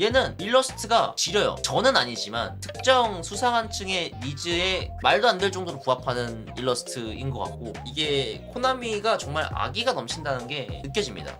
얘는 일러스트가 지려요. 저는 아니지만 특정 수상한 층의 니즈에 말도 안 될 정도로 부합하는 일러스트인 것 같고 이게 코나미가 정말 아기가 넘친다는 게 느껴집니다.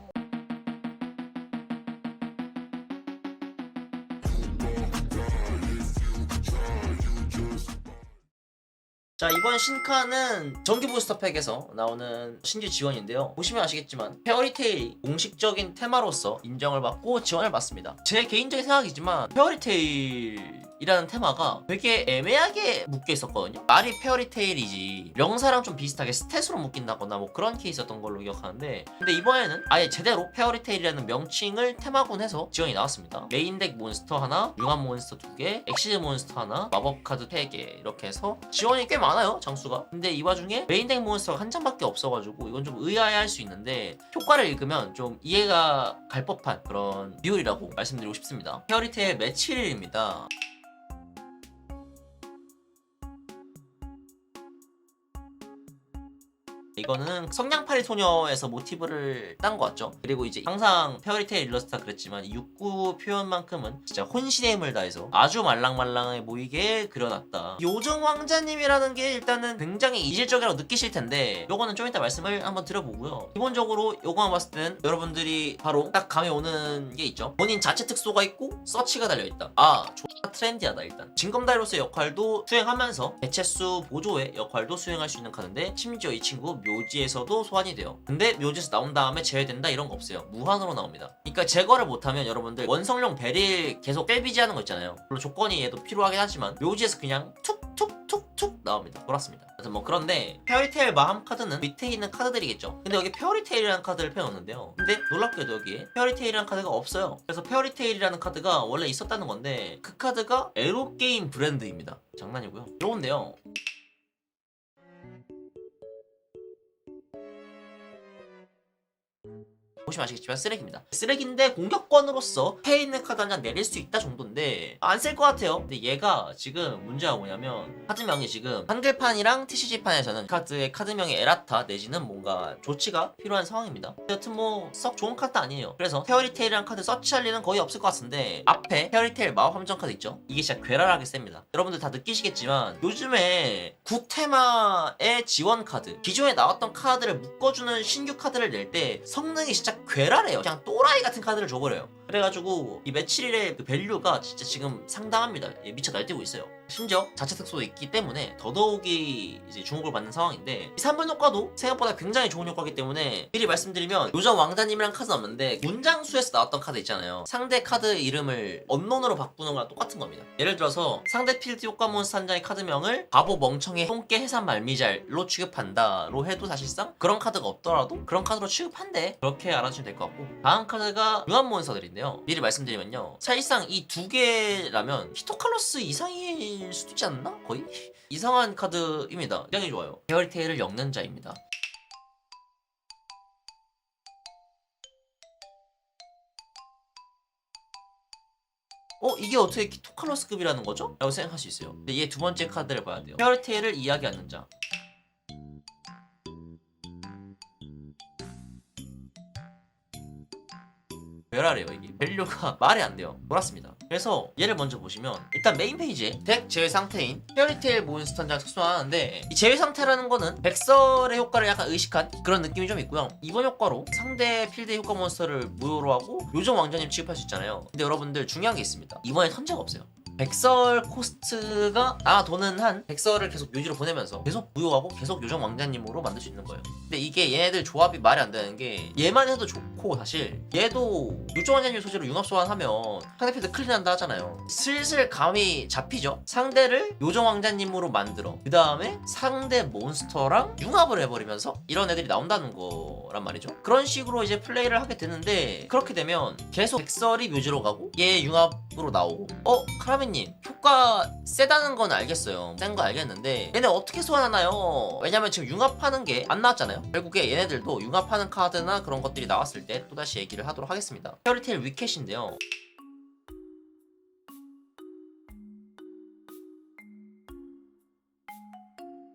자 이번 신카는 정기 부스터 팩에서 나오는 신규 지원인데요. 보시면 아시겠지만 페어리테일 공식적인 테마로서 인정을 받고 지원을 받습니다. 제 개인적인 생각이지만 페어리테일 이라는 테마가 되게 애매하게 묶여 있었거든요. 말이 페어리테일이지 명사랑 좀 비슷하게 스탯으로 묶인다거나 뭐 그런 케이스였던 걸로 기억하는데 근데 이번에는 아예 제대로 페어리테일이라는 명칭을 테마군해서 지원이 나왔습니다. 메인덱 몬스터 하나 융합 몬스터 두 개 엑시즈 몬스터 하나 마법 카드 3개 이렇게 해서 지원이 꽤 많아요 장수가. 근데 이 와중에 메인덱 몬스터가 한 장밖에 없어가지고 이건 좀 의아해할 수 있는데 효과를 읽으면 좀 이해가 갈 법한 그런 비율이라고 말씀드리고 싶습니다. 페어리테일 매치 1일입니다 이거는 성냥팔이 소녀에서 모티브를 딴 것 같죠. 그리고 이제 항상 페어리테일 일러스트가 그랬지만 이 육구 표현만큼은 진짜 혼신의 힘을 다해서 아주 말랑말랑해 보이게 그려놨다. 요정 왕자님이라는 게 일단은 굉장히 이질적이라고 느끼실 텐데 요거는 좀 이따 말씀을 한번 드려보고요. 기본적으로 요거만 봤을 땐 여러분들이 바로 딱 감이 오는 게 있죠. 본인 자체 특소가 있고 서치가 달려있다. 아 트렌디하다 일단. 징검다이로스의 역할도 수행하면서 개체수 보조의 역할도 수행할 수 있는 카드인데 심지어 이 친구 묘지에서도 소환이 돼요. 근데 묘지에서 나온 다음에 제외된다 이런 거 없어요. 무한으로 나옵니다. 그러니까 제거를 못하면 여러분들 원성용 베릴 계속 뺄비지 하는 거 있잖아요. 물론 조건이 얘도 필요하긴 하지만 묘지에서 그냥 툭 툭툭툭 나옵니다. 돌았습니다. 하여튼 뭐 그런데 페어리테일 마함 카드는 밑에 있는 카드들이겠죠. 근데 여기 페어리테일이라는 카드를 펴놓는데요. 근데 놀랍게도 여기에 페어리테일이라는 카드가 없어요. 그래서 페어리테일이라는 카드가 원래 있었다는 건데 그 카드가 에로게임 브랜드입니다. 장난이고요. 좋은데요. 보시면 아시겠지만 쓰레기입니다. 쓰레기인데 공격권으로서 패 있는 카드 한 장 내릴 수 있다 정도인데 안 쓸 것 같아요. 근데 얘가 지금 문제가 뭐냐면 카드명이 지금 한글판이랑 TCG판에서는 카드의 카드명이 에라타 내지는 뭔가 조치가 필요한 상황입니다. 여튼 뭐 썩 좋은 카드 아니에요. 그래서 페어리테일이란 카드 서치할 일은 거의 없을 것 같은데 앞에 페어리테일 마법 함정 카드 있죠? 이게 진짜 괴랄하게 셉니다. 여러분들 다 느끼시겠지만 요즘에 구테마의 지원 카드 기존에 나왔던 카드를 묶어주는 신규 카드를 낼 때 성능이 진짜 괴랄해요. 그냥 또라이 같은 카드를 줘버려요. 그래가지고 이 며칠의 그 밸류가 진짜 지금 상당합니다. 예, 미쳐 날뛰고 있어요. 심지어 자체 특수도 있기 때문에 더더욱이 이제 주목을 받는 상황인데 이 3분 효과도 생각보다 굉장히 좋은 효과이기 때문에 미리 말씀드리면 요정 왕자님이랑 카드 없는데 문장수에서 나왔던 카드 있잖아요. 상대 카드 이름을 언론으로 바꾸는 거랑 똑같은 겁니다. 예를 들어서 상대 필드 효과 몬스터 한 장의 카드명을 바보 멍청이 손깨 해산 말미잘로 취급한다로 해도 사실상 그런 카드가 없더라도 그런 카드로 취급한대 그렇게 알아주시면 될 것 같고 다음 카드가 융합 몬스터들인데 요. 미리 말씀드리면요. 사실상 이 두 개라면 히토칼로스 이상일 수도 있지 않나? 거의? 이상한 카드입니다. 굉장히 좋아요. 페어리테일을 엮는 자입니다. 어 이게 어떻게 키토칼로스급이라는 거죠? 라고 생각할 수 있어요 근데 얘 두 번째 카드를 봐야 돼요 페어리테일을 이야기하는 자 별하래요. 이게 밸류가 말이 안 돼요. 몰랐습니다. 그래서 얘를 먼저 보시면 일단 메인 페이지에 덱 제외 상태인 페어리테일 몬스터 한장 특수화하는데 이 제외 상태라는 거는 백설의 효과를 약간 의식한 그런 느낌이 좀 있고요. 이번 효과로 상대 필드의 효과 몬스터를 무효로 하고 요정 왕자님 취급할 수 있잖아요. 근데 여러분들 중요한 게 있습니다. 이번에 턴제가 없어요 백설 코스트가 아 도는 한 백설을 계속 묘지로 보내면서 계속 무효하고 계속 요정 왕자님으로 만들 수 있는 거예요. 근데 이게 얘네들 조합이 말이 안 되는 게 얘만 해도 좋고 사실 얘도 요정 왕자님 소재로 융합 소환하면 상대필드 클린한다 하잖아요. 슬슬 감이 잡히죠. 상대를 요정 왕자님으로 만들어 그 다음에 상대 몬스터랑 융합을 해버리면서 이런 애들이 나온다는 거란 말이죠. 그런 식으로 이제 플레이를 하게 되는데 그렇게 되면 계속 백설이 묘지로 가고 얘 융합 으로 나오고. 어 카라멘 님 효과 세다는 건 알겠어요. 센 거 알겠는데 얘네 어떻게 소환하나요? 왜냐면 지금 융합하는 게 안 나왔잖아요. 결국에 얘네들도 융합하는 카드나 그런 것들이 나왔을 때 또다시 얘기를 하도록 하겠습니다. 페어리테일 위켓인데요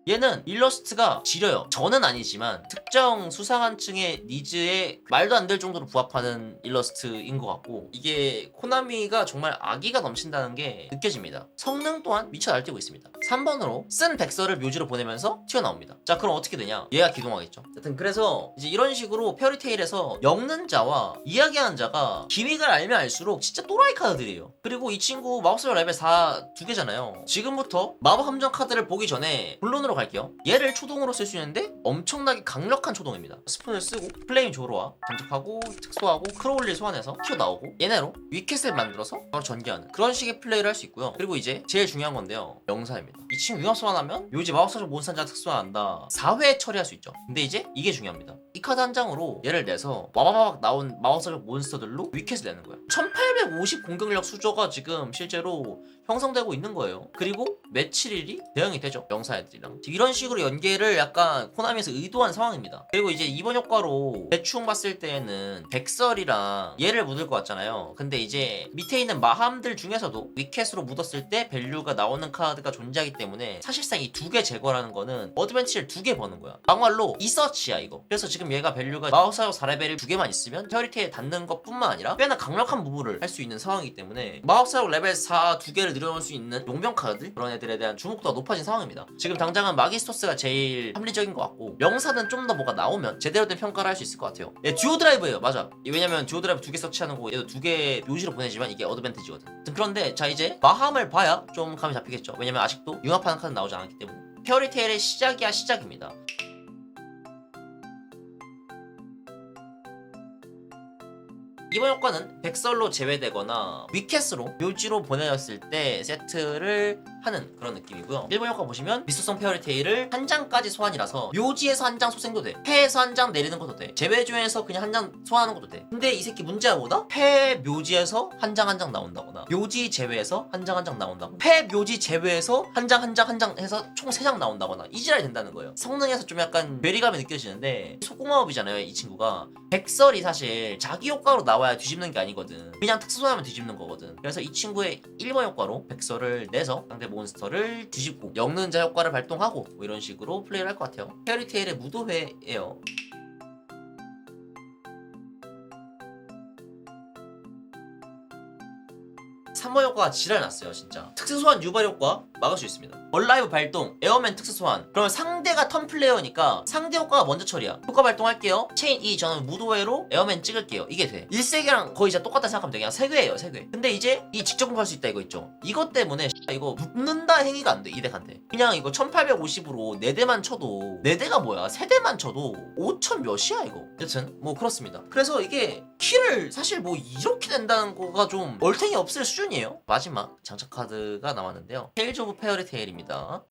얘는 일러스트가 지려요. 저는 아니지만 특정 수상한 층의 니즈에 말도 안 될 정도로 부합하는 일러스트인 것 같고 이게 코나미가 정말 악의가 넘친다는 게 느껴집니다. 성능 또한 미쳐 날뛰고 있습니다. 3번으로 쓴 백서를 묘지로 보내면서 튀어나옵니다. 자 그럼 어떻게 되냐? 얘가 기동하겠죠. 여튼 그래서 이제 이런 식으로 페어리테일에서 엮는 자와 이야기하는 자가 기믹을 알면 알수록 진짜 또라이 카드들이에요. 그리고 이 친구 마법사 레벨 4 두 개잖아요. 지금부터 마법 함정 카드를 보기 전에 본론으로 갈게요. 얘를 초동으로 쓸 수 있는데 엄청나게 강력한 초동입니다. 스푼을 쓰고 플레임 조로와 장착하고 특수하고 크로울리 소환해서 튀어나오고 얘네로 위켓을 만들어서 바로 전개하는 그런 식의 플레이를 할 수 있고요. 그리고 이제 제일 중요한 건데요. 명사입니다. 이 친구 융합 소환하면 묘지 마법사적 몬스터장 특수화한다. 4회 처리할 수 있죠. 근데 이제 이게 중요합니다. 이 카드 한 장으로 얘를 내서 와바바박 나온 마법사적 몬스터들로 위켓을 내는 거예요. 1850 공격력 수저가 지금 실제로 형성되고 있는 거예요. 그리고 며칠일이 대응이 되죠. 명사 애들이랑. 이런 식으로 연계를 약간 코나미에서 의도한 상황입니다. 그리고 이제 이번 효과로 대충 봤을 때에는 백설이랑 얘를 묻을 것 같잖아요. 근데 이제 밑에 있는 마함들 중에서도 위켓으로 묻었을 때 밸류가 나오는 카드가 존재하기 때문에 사실상 이 두 개 제거라는 거는 어드벤치를 두 개 버는 거야. 막말로 이서치야 이거. 그래서 지금 얘가 밸류가 마우사요 4레벨이 두 개만 있으면 페어리테일 닿는 것 뿐만 아니라 꽤나 강력한 무브를 할 수 있는 상황이기 때문에 마법사용 레벨 4 두 개를 늘어놓을 수 있는 용병 카드 그런 애들에 대한 주목도가 높아진 상황입니다. 지금 당장은 마기스토스가 제일 합리적인 것 같고 명사는 좀 더 뭐가 나오면 제대로 된 평가를 할 수 있을 것 같아요. 얘 듀오 드라이브예요, 맞아. 왜냐면 듀오 드라이브 두 개 서치하는 거고 얘도 두 개 묘지로 보내지만 이게 어드밴티지거든. 그런데 자 이제 마함을 봐야 좀 감이 잡히겠죠. 왜냐면 아직도 융합하는 카드 나오지 않았기 때문에. 페어리테일의 시작이야 시작입니다. 이번 효과는 백설로 제외되거나 위켓으로 묘지로 보내졌을 때 세트를 하는 그런 느낌이고요. 일본 효과 보시면 미수성 페어리테일을 한 장까지 소환이라서 묘지에서 한 장 소생도 돼. 패에서 한 장 내리는 것도 돼. 제외조에서 그냥 한 장 소환하는 것도 돼. 근데 이 새끼 문제가 뭐다? 패 묘지에서 한 장 한 장 나온다거나 묘지 제외에서 한 장 한 장 나온다거나 패 묘지 제외에서 한 장 한 장 한 장 해서 총 세 장 나온다거나 이 지랄이 된다는 거예요. 성능에서 좀 약간 괴리감이 느껴지는데 소공마법이잖아요 이 친구가. 백설이 사실 자기 효과로 나와야 뒤집는 게 아니거든. 그냥 특수소하면 뒤집는 거거든. 그래서 이 친구의 1번 효과로 백설을 내서 상대 몬스터를 뒤집고 엮는 자 효과를 발동하고 뭐 이런 식으로 플레이를 할 것 같아요. 페어리테일의 무도회예요. 삼번 효과가 지랄 났어요 진짜. 특수소환 유발 효과 막을 수 있습니다. 얼라이브 발동 에어맨 특수소환. 그러면 상대가 턴 플레이어니까 상대 효과가 먼저 처리야. 효과 발동할게요. 체인 2 저는 무도회로 에어맨 찍을게요. 이게 돼. 1세계랑 거의 진짜 똑같다 생각하면 돼 그냥 세괴예요 세괴. 근데 이제 이 직접 공격할 수 있다 이거 있죠? 이것 때문에 이거 눕는다 행위가 안 돼 이 덱한테. 그냥 이거 1850으로 4대만 쳐도 4대가 뭐야? 3대만 쳐도 5000 몇이야 이거? 여튼 뭐 그렇습니다. 그래서 이게 키를 사실 뭐 이렇게 된다는 거가 좀 얼탱이 없을 수준이 에요 마지막 장착 카드가 나왔는데요 테일즈 오브 페어리 테일입니다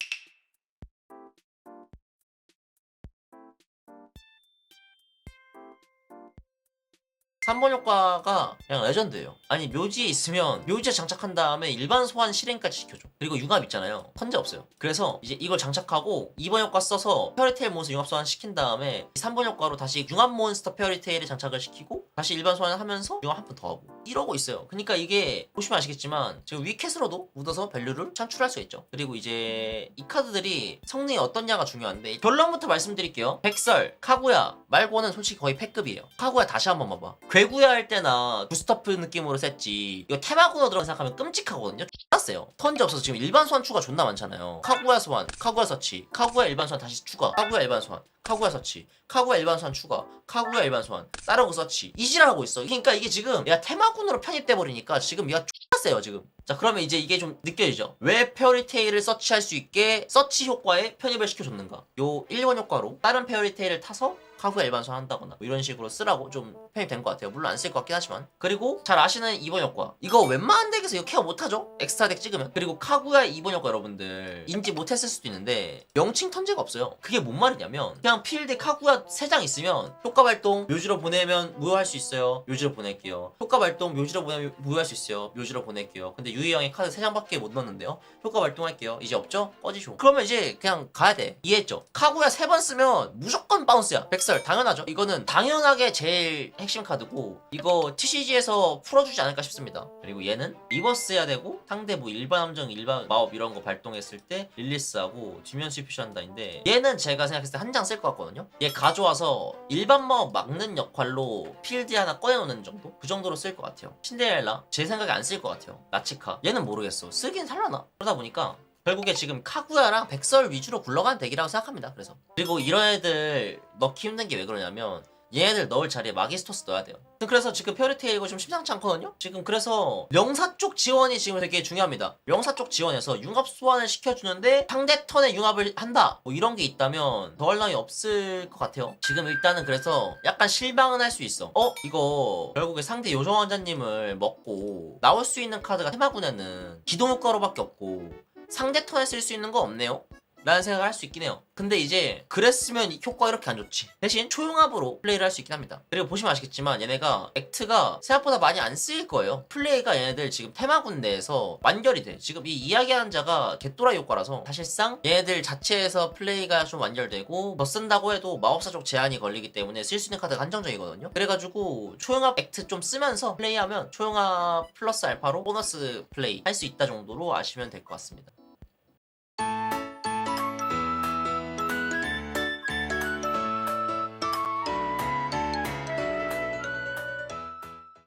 3번 효과가 그냥 레전드예요. 아니 묘지에 있으면 묘지에 장착한 다음에 일반 소환 실행까지 시켜줘. 그리고 융합 있잖아요. 턴제 없어요. 그래서 이제 이걸 장착하고 2번 효과 써서 페어리테일 몬스터 융합 소환 시킨 다음에 3번 효과로 다시 융합 몬스터 페어리테일에 장착을 시키고 다시 일반 소환을 하면서 융합 한번 더 하고 이러고 있어요. 그러니까 이게 보시면 아시겠지만 지금 위켓으로도 묻어서 밸류를 창출할 수 있죠. 그리고 이제 이 카드들이 성능이 어떻냐가 중요한데 결론부터 말씀드릴게요. 백설, 카구야 말고는 솔직히 거의 패급이에요. 카구야 다시 한번 봐봐. 괴구야 할 때나 부스터프 느낌으로 셌지. 이거 테마구너 들어가 생각하면 끔찍하거든요. 세요. 턴지 없어서 지금 일반 소환 추가 존나 많잖아요. 카구야 소환, 카구야 서치, 카구야 일반 소환 다시 추가, 카구야 일반 소환. 카구야 서치, 카구야 일반 소환 추가, 카구야 일반 소환, 따르고 서치 이지랄 하고 있어. 그러니까 이게 지금 야 테마군으로 편입돼 버리니까 지금 얘가 X나 세요 지금. 자 그러면 이제 이게 좀 느껴지죠? 왜 페어리테일을 서치할 수 있게 서치 효과에 편입을 시켜줬는가? 요 1번 효과로 다른 페어리테일을 타서 카구야 일반 소환 한다거나 뭐 이런 식으로 쓰라고 좀 편입된 것 같아요. 물론 안 쓸 것 같긴 하지만 그리고 잘 아시는 2번 효과 이거 웬만한 덱에서 이거 케어 못하죠? 엑스트라 덱 찍으면 그리고 카구야 2번 효과 여러분들 인지 못했을 수도 있는데 명칭 턴제가 없어요. 그게 뭔 말이냐면 그냥 필드 카구야 3장 있으면 효과 발동 묘지로 보내면 무효할 수 있어요. 묘지로 보낼게요. 효과 발동 묘지로 보내면 무효할 수 있어요. 묘지로 보낼게요. 근데 유희 형이 카드 3장밖에 못 넣었는데요. 효과 발동할게요. 이제 없죠? 꺼지쇼. 그러면 이제 그냥 가야 돼. 이해했죠? 카구야 3번 쓰면 무조건 바운스야. 백설 백설 당연하죠. 이거는 당연하게 제일 핵심 카드고 이거 TCG에서 풀어주지 않을까 싶습니다. 그리고 얘는 리버스 해야 되고 상대 뭐 일반 함정, 일반 마법 이런 거 발동했을 때 릴리스하고 뒷면 수입 표시한다인데 얘는 제가 생각했을 때 한 장 쓸 것 같거든요. 얘 가져와서 일반 마법 막는 역할로 필드 하나 꺼내놓는 정도? 그 정도로 쓸 것 같아요. 신데렐라 제 생각에 안 쓸 것 같아요. 나치카 얘는 모르겠어. 쓰긴 살라나? 그러다 보니까 결국에 지금 카구야랑 백설 위주로 굴러가는 덱이라고 생각합니다. 그래서 그리고 이런 애들 넣기 힘든 게 왜 그러냐면 얘네들 넣을 자리에 마기스토스 넣어야 돼요. 그래서 지금 페어리테일고 좀 심상치 않거든요? 지금 그래서 명사 쪽 지원이 지금 되게 중요합니다. 명사 쪽 지원에서 융합 소환을 시켜주는데 상대 턴에 융합을 한다. 뭐 이런 게 있다면 더할 나위 없을 것 같아요. 지금 일단은 그래서 약간 실망은 할 수 있어. 어? 이거 결국에 상대 요정 왕자님을 먹고 나올 수 있는 카드가 테마군에는 기동효과로밖에 없고 상대 턴에 쓸 수 있는 거 없네요? 라는 생각을 할 수 있긴 해요. 근데 이제 그랬으면 이 효과 이렇게 안 좋지. 대신 초용합으로 플레이를 할 수 있긴 합니다. 그리고 보시면 아시겠지만 얘네가 액트가 생각보다 많이 안 쓰일 거예요. 플레이가 얘네들 지금 테마 군대에서 완결이 돼. 지금 이 이야기하는 자가 개또라이 효과라서 사실상 얘네들 자체에서 플레이가 좀 완결되고 더 쓴다고 해도 마법사적 제한이 걸리기 때문에 쓸 수 있는 카드가 한정적이거든요. 그래가지고 초용합 액트 좀 쓰면서 플레이하면 초용합 플러스 알파로 보너스 플레이 할 수 있다 정도로 아시면 될 것 같습니다.